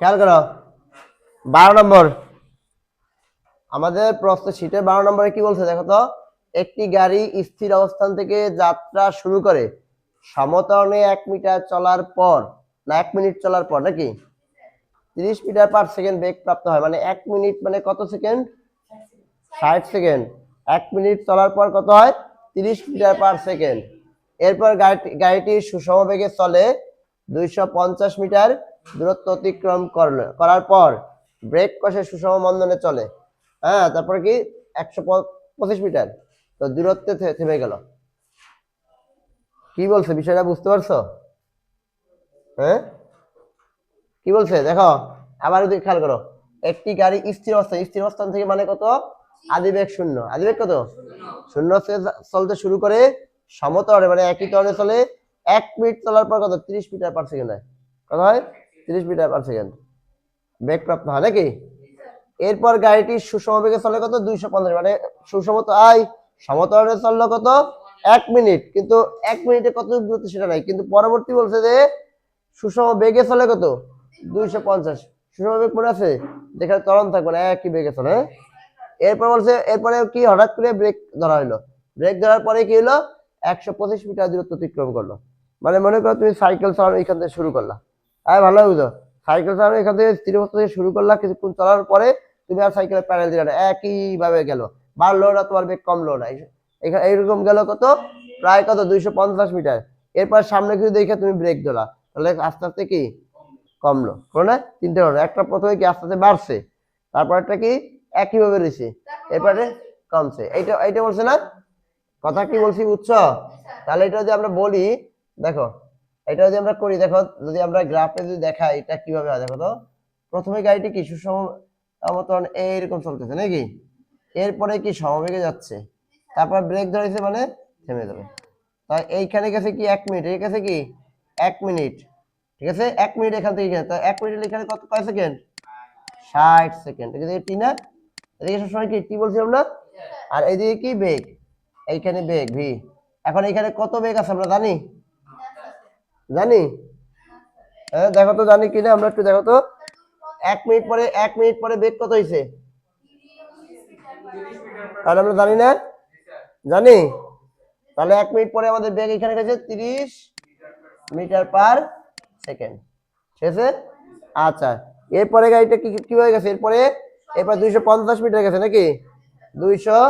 খেয়াল করো। বারো নম্বর। আমাদের প্রশ্ন শীটের বারো নম্বরে কি বলছে? দেখো তো, একটি গাড়ি স্থির অবস্থান থেকে যাত্রা শুরু করে। সমতরণে এক মিটার চলার পর, না, এক মিনিট চলার পর নাকি? তিরিশ মিটার পার সেকেন্ড বেগ প্রাপ্ত হয়। মানে এক মিনিট মানে কত সেকেন্ড? ষাট সেকেন্ড। এক মিনিট চলার পর কত হয়? তিরিশ মিটার পার সেকেন্ড এরপর গাড়িটি গাড়িটি সুষম বেগে চলে দুইশো পঞ্চাশ মিটার। দূরত্ব অতিক্রম করল, করার পর ব্রেক কষে সুষম বন্ধনে চলে। হ্যাঁ তারপরে কি? একশো পঁচিশ মিটার। তো দূরত্বে থেমে গেল। কি বলছে? বিষয়টা বুঝতে পারছ? হ্যাঁ? কি বলছে? দেখো, আবার যদি খেয়াল করো। একটি গাড়ি স্থির অবস্থান স্থির অবস্থান থেকে মানে কত? আদিবেগ শূন্য। আদিবেগ কত? শূন্য চলতে শুরু করে সমতলে মানে একই তলে চলে। এক মিনিট চলার পর কত? তিরিশ মিটার পার সেকেন্ড হয় কত হয়? তিরিশ মিটার পার সেকেন্ড বেগ প্রাপ্ত হয় নাকি? এরপর গাড়িটি সুষম বেগে চলে কত? দুইশো পঞ্চাশ। মানে সুষমত আয় সমতলে চলল কত? এক মিনিট। কিন্তু এক মিনিটে কত দূরত্ব সেটা নাই। কিন্তু পরবর্তী বলছে যে সুষম বেগে চলে কত? দুইশো পঞ্চাশ। সুষম বেগ মনে আছে? যেখানে তরণ থাকবে না, একই বেগে চলে হ্যাঁ? এরপর বলছে, এরপরে কি হঠাৎ করে ব্রেক ধরা হলো? ব্রেক ধরার পরে কি হলো? একশো পঁচিশ মিটার দূরত্ব অতিক্রম করল। মানে মনে করো তুমি সাইকেল চালানো এখান থেকে শুরু করলা। হ্যাঁ ভালো বুঝো সাইকেল চালানো এখান থেকে স্থির অবস্থা থেকে শুরু করলা কিছুক্ষণ চলার পরে তুমি আর সাইকেলের প্যানেল দিলে না একই ভাবে গেল বাড়লো না তোমার বেগ কমলো না এখানে এইরকম গেল কত? প্রায় কত? দুইশো পঞ্চাশ মিটার। এরপর সামনে কিছু দেখে তুমি ব্রেক দিলা তাহলে আস্তে আস্তে কি? কমলো। কোনো না? তিনটে হলো একটা প্রথমে কি আস্তে আস্তে বাড়ছে? তারপরটা কি? একইভাবে রয়েছে। এরপরে কমছে। এইটা এইটা বলছে না? কথা কি বলছি বুঝছ? তাহলে এটা যদি আমরা বলি দেখো এটা যদি আমরা করি দেখো যদি আমরা গ্রাফে যদি দেখাই এটা কীভাবে হয় দেখো তো? প্রথমে গাড়িটি কি সুষম মতন এইরকম চলতেছে নাকি? এরপরে কি সমবেগে যাচ্ছে। তারপর ব্রেক ধরেছে মানে থেমে যাবে। তাই এইখানে গেছে কি এক মিনিট এই গেছে কি এক মিনিট ঠিক আছে? এক মিনিট এখান থেকে এখানে। তা এক মিনিট এখানে কত কয় সেকেন্ড ষাট সেকেন্ড এদিকে টি না এদিকে সবসময় কি টি বলছিলাম না? আর এইদিকে কি বেগ এইখানে বেগ ভি এখন এখানে কত বেগ আছে আমরা জানি? জানি? হ্যাঁ দেখো তো জানি কিনা, আমরা একটু দেখো তো। এক মিনিট পরে, এক মিনিট পরে বেগ কত হয়েছে তাহলে আমরা জানি না? জানি? তাহলে এক মিনিট পরে আমাদের বেগ এখানে গেছে তিরিশ মিটার পার সেকেন্ড। ঠিক আছে? আচ্ছা এরপরে গাড়িটা কি কি হয়ে গেছে? এরপরে, এরপর দুইশো পঞ্চাশ মিটার গেছে নাকি? দুইশো,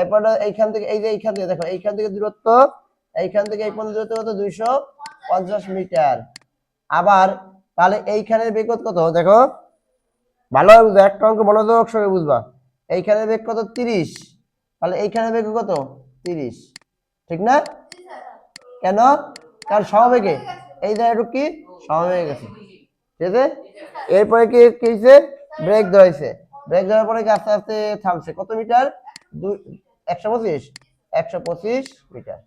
এরপর এইখান থেকে, এই যে এইখান থেকে, দেখো, এইখান থেকে দূরত্ব এইখান থেকে এই পর্যন্ত দূরত্ব কত? দুইশো পঞ্চাশ মিটার। আবার তাহলে এইখানের বেগ কত? দেখো। ভালোভাবে বুঝো একটা অঙ্ক মনোযোগ সঙ্গে বুঝবা। এইখানের বেগ কত? তিরিশ। তাহলে এইখানের বেগ কত? তিরিশ। ঠিক না? কেন? কারণ সমবেগে। এই জায়গাটুকু কি? সমবেগে গেছে। ঠিক আছে? এরপরে কি কি হয়েছে ব্রেক ধরেছে ব্রেক ধরার পরে কি আস্তে আস্তে থামছে? কত মিটার? দুই, একশো পঁচিশ। একশো পঁচিশ মিটার।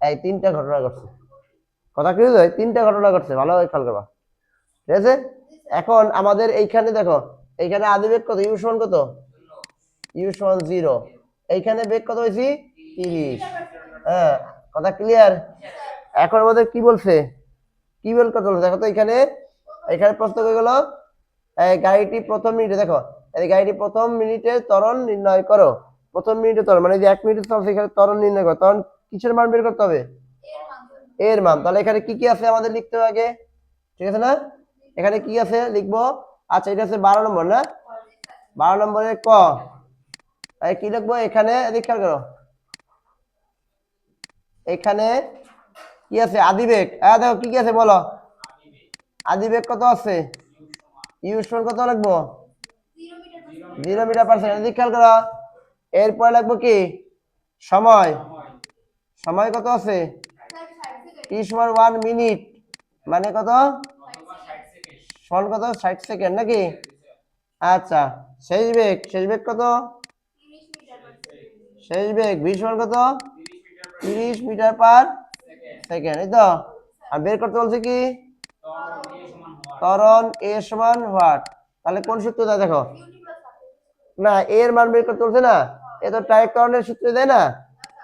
এই তিনটা ঘটনা ঘটছে। কথা কি বুঝলো? তিনটা ঘটনা ঘটছে ভালোভাবে খেয়াল করবা। ঠিক আছে? এখন আমাদের এইখানে দেখো, এইখানে আদি বেগ কত? ইউ সমান কত? ইউ সমান জিরো। এইখানে বেগ কত হয়েছি? তিরিশ। হ্যাঁ কথা ক্লিয়ার এখন আমাদের কি বলছে? কি বল কত বলছে? দেখো তো এখানে এখানে প্রশ্ন হয়ে গেল গাড়িটি প্রথম মিনিটে, দেখো, এই গাড়িটি প্রথম মিনিটে ত্বরণ নির্ণয় করো। প্রথম মিনিটে তরণ মানে যে এক মিনিটে চলছে, এখানে ত্বরণ নির্ণয় করো। তখন কিসের মান বের করতে হবে? এর মান। তাহলে এখানে কি কি আছে আমাদের লিখতে হবে আগে? ঠিক আছে না? এখানে কি আছে লিখব? আচ্ছা এটা আছে বারো নম্বর না? বারো নম্বরে ক? কি লিখব? এখানে খেয়াল করো। এখানে কি আছে? আদিবেগ। হ্যাঁ দেখো কি কি আছে বলো? আদিবেগ কত আছে? ইউ সমান কত লাগবো জিরো মিটার পার সেকেন্ড। এদিক খেয়াল করো। এরপরে লাগবো কি? সময়। সময় কত আছে? সমান ওয়ান মিনিট মানে কত? সমান কত? ষাট সেকেন্ড নাকি? আচ্ছা শেষ বেগ শেষ বেগ কত? শেষ বেগ ভি সমান কত? তিরিশ মিটার পার সেকেন্ড এই তো। আর বের করতে বলছে কি? ত্বরণ এ সমান হোয়াট? তাহলে কোন সূত্রটা দেখো? না এর মান বের করতে বলছে না? এ তো ডাইরেক্ট ত্বরণের সূত্র দেয় না?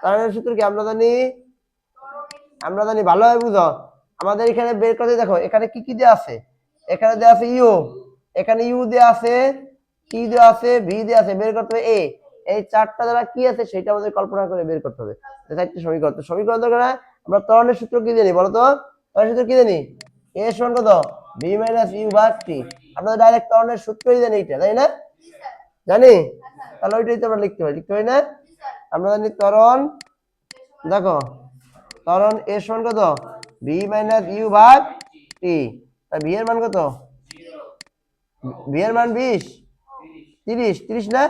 ত্বরণের সূত্র কি? আমরা জানি আমরা জানি ভালোভাবে বুঝো। আমাদের এখানে বের করতে দেখো, এখানে কি কি দেওয়া আছে? এখানে দেওয়া আছে ইউ। এখানে ইউ দেওয়া আছে টি দেওয়া আছে? ভি দেওয়া আছে, বের করতে হবে এ। এই চারটা দ্বারা কি আছে সেটা আমাদের কল্পনা করে বের করতে হবে। চারটি সমীকরণ। সমীকরণ দরকার আমরা তরণের সূত্র কি জানি বলো তো? ত্বরণের সূত্র কি জানি? এ সমান কত? বি মাইনাস ইউ ভাগ টি। আমরা ডাইরেক্ট তরণের সূত্রই জানি এটা, তাই না? জানি? তাহলে ওইটাই তো আমরা লিখতে পারি। লিখতে পারি না? আমরা জানি ত্বরণ, দেখো, ত্বরণ এ সমান কত? বি মাইনাস ইউ ভাগ টি তা ভি এর মান কত? ভি এর মান বিশ। তিরিশ। তিরিশ না?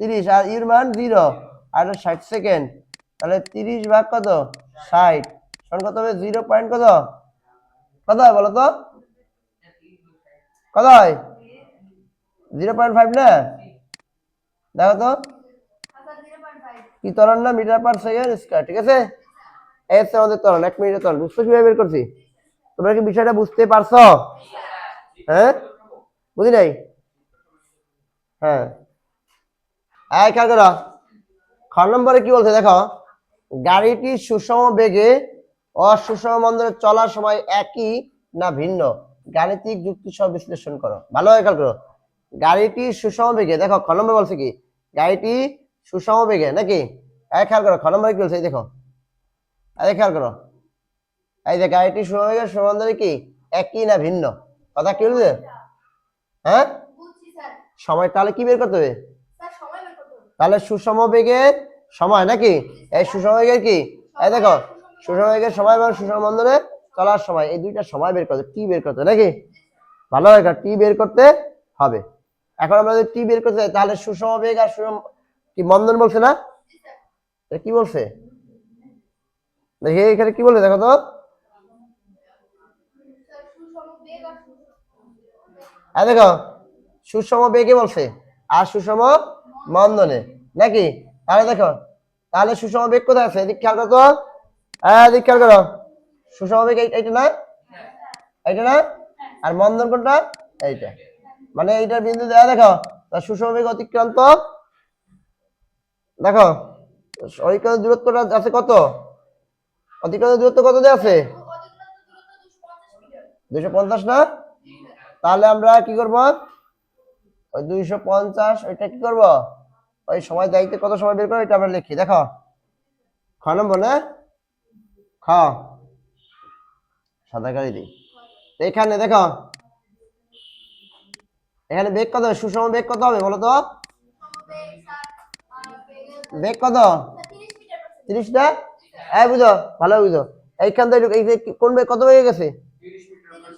তিরিশ। আর ইউর মান জিরো আর ষাট সেকেন্ড তাহলে তিরিশ ভাগ কত? ষাট। সমান কত হবে? জিরো পয়েন্ট কত? কত হয় বলো তো কত হয়? জিরো পয়েন্ট ফাইভ না? দেখো তো। কি ত্বরণ না মিটার পার সেকেন্ড স্কয়ার ঠিক আছে? হচ্ছে আমাদের ত্বরণ, এক মিনিটের ত্বরণ বুঝতে কীভাবে বের করছি? তোমরা কি বিষয়টা বুঝতে পারছ? হ্যাঁ? বুঝি নাই? হ্যাঁ। এই খেয়াল করো, খ নম্বরে কি বলছে দেখো, গাড়িটি সুষম বেগে অসুষম মন্দরে চলার সময় একই না ভিন্ন? গাণিতিক যুক্তি সহ বিশ্লেষণ করো। ভালোভাবে খেয়াল করো। গাড়িটি সুষম বেগে, দেখো, খ নম্বর বলছে কি? গাড়িটি সুষম বেগে নাকি? এই খেয়াল করো খ নম্বরে কি বলছে? এই দেখো। এই খেয়াল করো। এই যে গাড়িটি সুষম বেগে সমান্তরে কি? একই না ভিন্ন? কথা কি বলছে হ্যাঁ? সময় তাহলে কি বের করতে হবে? তাহলে সুষম বেগের সময় নাকি? এই সুষম বেগের কি? এই দেখো সুষম বেগের সময় এবং সুষম বন্ধনে চলার সময় এই দুইটা সময় বের করতে টি বের করতে নাকি? ভালো হয় টি বের করতে হবে। এখন আমরা যদি টি বের করতে চাই তাহলে সুষম বেগ আর সুষম কি মন্দন বলছে না? কি বলছে? দেখি, এখানে কি বলছে দেখো তো। আর দেখো, সুষম বেগে বলছে? আর সুষম মন্দনে। নাকি? তাহলে দেখো, তাহলে সুষম বেগ কোথায় আছে? এদিক খেয়াল করো তো। হ্যাঁ এদিক খেয়াল করো। সুষম বেগ এইটা না? এইটা না? আর মন্দন কোনটা? এইটা। মানে এইটার বিন্দু দেখো। সুষম বেগ অতিক্রান্ত? দেখো অতিক্রান্ত দূরত্বটা আছে কত? অতিক্রান্ত দূরত্ব কত দেওয়া আছে? দুইশো পঞ্চাশ না? তাহলে আমরা কি করব? ওই দুইশো পঞ্চাশ, ওইটা কি করব? ওই সময় দায়িত্বে কত সময় বের করো, এটা আমরা লিখি। দেখো, খ নম্বর না? খ। সাদা গাড়ি দিই এখানে দেখো, এখানে বেগ কত? সুষম বেগ কত হবে বলো তো? বেগ কত? তিরিশটা? হ্যাঁ বুঝো, ভালো বুঝো। এইখান থেকে কোন বেগ কত বেগে গেছে?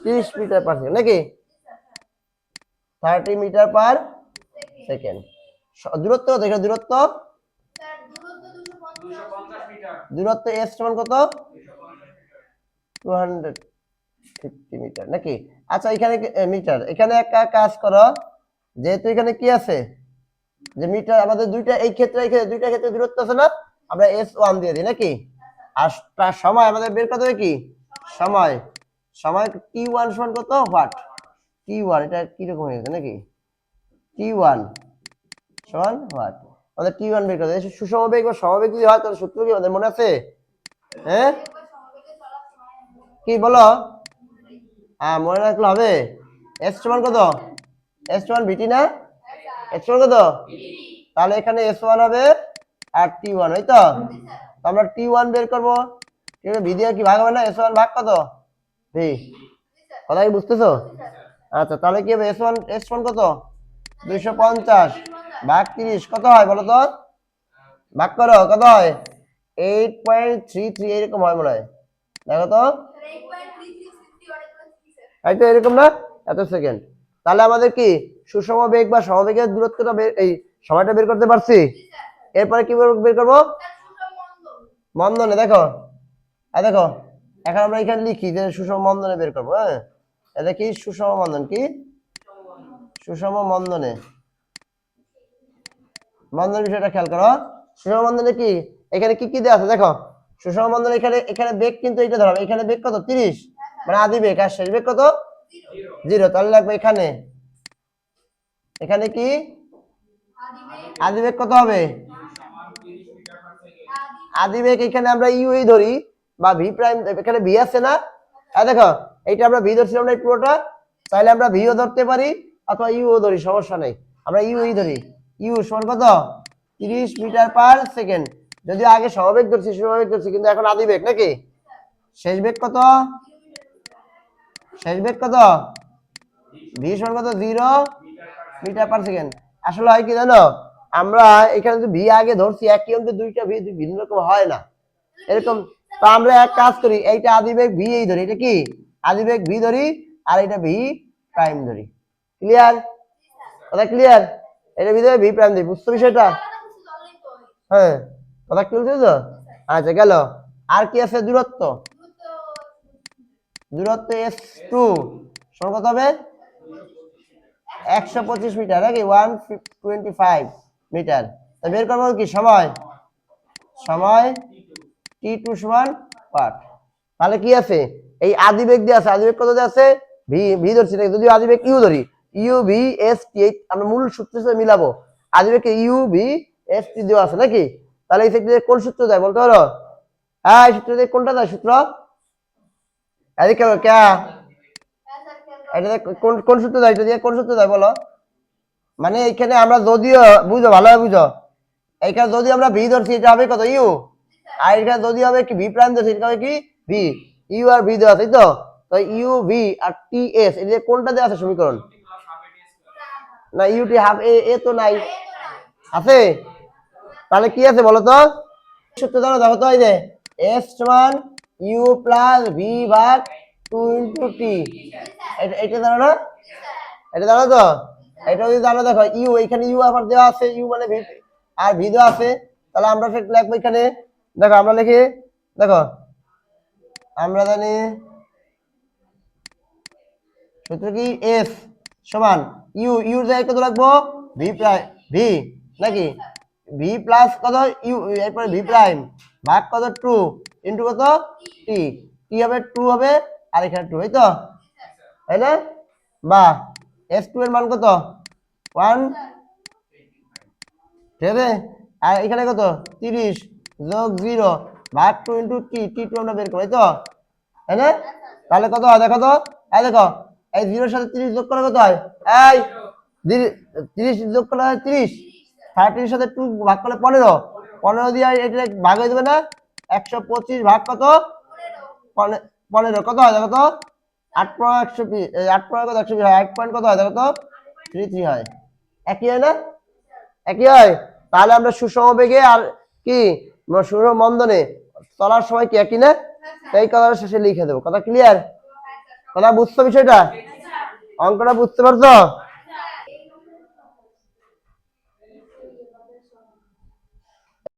তিরিশ মিটার পার সেকেন্ড নাকি? থার্টি মিটার পার সেকেন্ড দূরত্ব কত? এখানে দূরত্ব? দূরত্ব এস সমান কত? টু হান্ড্রেড ফিফটি মিটার নাকি? আচ্ছা এখানে মিটার এখানে একটা কাজ করো। যেহেতু এখানে কি আছে? যে মিটার আমাদের দুইটা, এই ক্ষেত্রে এই ক্ষেত্রে, দুইটা ক্ষেত্রে দূরত্ব আছে না? আমরা এস ওয়ান দিয়ে দিই, নাকি? আর তার সময় আমাদের বের করতে হবে কি? সময়। সময় টি ওয়ান সমান কত? হোয়াট টি ওয়ান এটা কীরকম হয়ে গেছে, নাকি? টি ওয়ান সমান হোয়াট আমাদের টি ওয়ান বের করতে হবে। সুষম বেগ বা সমবেগ যদি হয়, তাহলে সূত্র কি আমাদের মনে আছে? হ্যাঁ? কি বলো? হ্যাঁ মনে রাখলে হবে। এস সমান কত? এস সমান ভিটি না? এস সমান কত? তাহলে এখানে এস ওয়ান হবে আর টি ওয়ান ওই তো? আমরা টি ওয়ান বের করব। ভিডিও কি ভাগ হবে না? এস ওয়ান ভাগ কত? ভি কথা কি বুঝতেছো? আচ্ছা তাহলে কি হবে? এস ওয়ান এস ওয়ান কত? দুইশো পঞ্চাশ। ভাগ তিরিশ কত হয় বলো তো? ভাগ করো কত হয়? এইট পয়েন্ট থ্রি থ্রি এরকম হয় মনে হয়। দেখো তো। এই তো এরকম না? এত সেকেন্ড তাহলে আমাদের কি? সুষম বেগ বা সমবেগের দূরত্বটা বের এই সময়টা বের করতে পারছি? এরপরে কি বের করব? মন্দনে দেখো। আর দেখো এখন আমরা এখানে লিখি যে সুষম মন্দনে বের করব হ্যাঁ? এটা কি সুষম মন্দন কি? সুষম মন্দনে। মন্দন বিষয়টা খেয়াল করো। সুষম মন্দনে কি? এখানে কি কি দেওয়া আছে? দেখো সুষম মন্দন এখানে এখানে বেগ কিন্তু এটা ধরো এখানে বেগ কত? তিরিশ। মানে আদি বেগ আর শেষ বেগ কত? জিরো তাহলে লাগবে এখানে। এখানে কি? আদি বেগ কত হবে? আদিবেগ এখানে আমরা ইউ ধরি বা ভি প্রাইম এখানে ভি আছে না? হ্যাঁ দেখো এইটা আমরা ভি ধরছিলাম না এই পুরোটা? চাইলে আমরা ভিও ধরতে পারি অথবা ইউ ধরি সমস্যা নেই। আমরা ইউ ধরি। ইউ সমান কত? তিরিশ মিটার পার সেকেন্ড। যদি আগে সমবেগ ধরছি সমবেগ ধরছি কিন্তু এখন আদি বেগ নাকি? শেষ বেগ কত? শেষ বেগ কত? ভি সমান কত? জিরো। মিটার পার সেকেন্ড আসলে হয় কি জানো? আমরা এখানে যদি ভি আগে ধরছি, একই অঙ্কে দুইটা ভি ভিন্ন রকম হয় না। এরকম, তো আমরা এক কাজ করি, এইটা আদিবেগ ভি এই ধরি, এটা কি? আদিবেগ ভি ধরি, আর এটা ভি প্রাইম ধরি। ক্লিয়ার কথা ক্লিয়ার এটা ভিতরে ভি প্রাইম ধরি, বুঝছ বিষয়টা? হ্যাঁ কথা কি বলছো তো আচ্ছা গেল। আর কি আছে? দূরত্ব। দূরত্ব এস টু কত হবে? একশো পঁচিশ মিটার, নাকি ওয়ান টোয়েন্টি ফাইভ মিটার? তা বের করব কি? সময়? সময় টি টু সমান পাঠ। তাহলে কি আছে? এই আদিবেগ দিয়ে আছে। আদিবেগ কত আছে? ভি ভি ধরছি নাকি? যদি আদিবেগ ইউ ধরি। ইউ ভি এস টি আমরা মূল সূত্রের সাথে মিলাবো। আদিবেগকে ইউ ভি এস টি দেওয়া আছে নাকি? তাহলে এই ক্ষেত্রে কোন সূত্র দেয় বলতে পারো? হ্যাঁ এই সূত্র দিয়ে কোনটা দেয় সূত্র? এদিকে কে? কোন কোন সূত্র দেয় কোন সূত্র দেয় বলো। মানে আমরা যদিও, বুঝো বুঝো। যদি আমরা ভি ধরছি, এটা হবে কত? ইউ। আর এখানে যদি হবে কি? ভি প্রাইম ধরছি, এটা হবে কি? ভি। ইউ আর ভি দেওয়া আছে তো? তো ইউ, ভি আর টি, এস এটা দিয়ে কোনটা দেওয়া আছে সমীকরণ? না ইউটি হাফ এ এ তো নাই। আছে? তাহলে কি আছে বলো তো? সূত্র জানো দেখো তো, এই যে, এস সমান ইউ প্লাস ভি ভাগ টু ইন্টু টি এটা জানো না? এটা জানো তো? এটা যদি জানো, দেখো, ইউ এখানে ইউ আবার দেওয়া আছে, ইউ মানে ভি, আর ভি দেওয়া আছে। তাহলে আমরা লিখব এখানে। দেখো, আমরা লিখি, দেখো, আমরা জানি সূত্র কি? এস সমান ইউ, ইউর জায়গায় কত রাখব? ভি প্রাইম ভি নাকি? ভি প্লাস কত? ইউ এরপরে ভি প্রাইম ভাগ কত? টু ইন্টু কত? টি টি হবে টু হবে আর এখানে টু এই তো? তাই না? বা এস টু এর মান কত? ওয়ান ঠিক আছে? আর এখানে কত? তিরিশ যোগ জিরো ভাগ two into T T two আমরা বের করি তো? তাই না? তাহলে কত দেখো তো। এই দেখো, এই জিরোর সাথে তিরিশ যোগ করে কত হয়? এই, তিরিশ যোগ করলে হয় তিরিশ। থার্টির সাথে টু ভাগ করলে পনেরো। পনেরো দিয়ে এটা ভাগ হয়ে যাবে না? একশো পঁচিশ ভাগ কত? পনে- পনেরো কত হয় দেখো তো? আট পনেরো একশো আট পনেরো কত একশো বিশ হয়? আট পয়েন্ট কত হয় দেখো তো? থ্রি থ্রি হয়। একই হয় না? একই হয়? তাহলে আমরা সুষম বেগে আর কি সুষম মন্দনে চলার সময় কি একই না? এই কথাটা শেষে লিখে দেবো। কথা ক্লিয়ার কথা বুঝছ বিষয়টা? অঙ্কটা বুঝতে পারছ?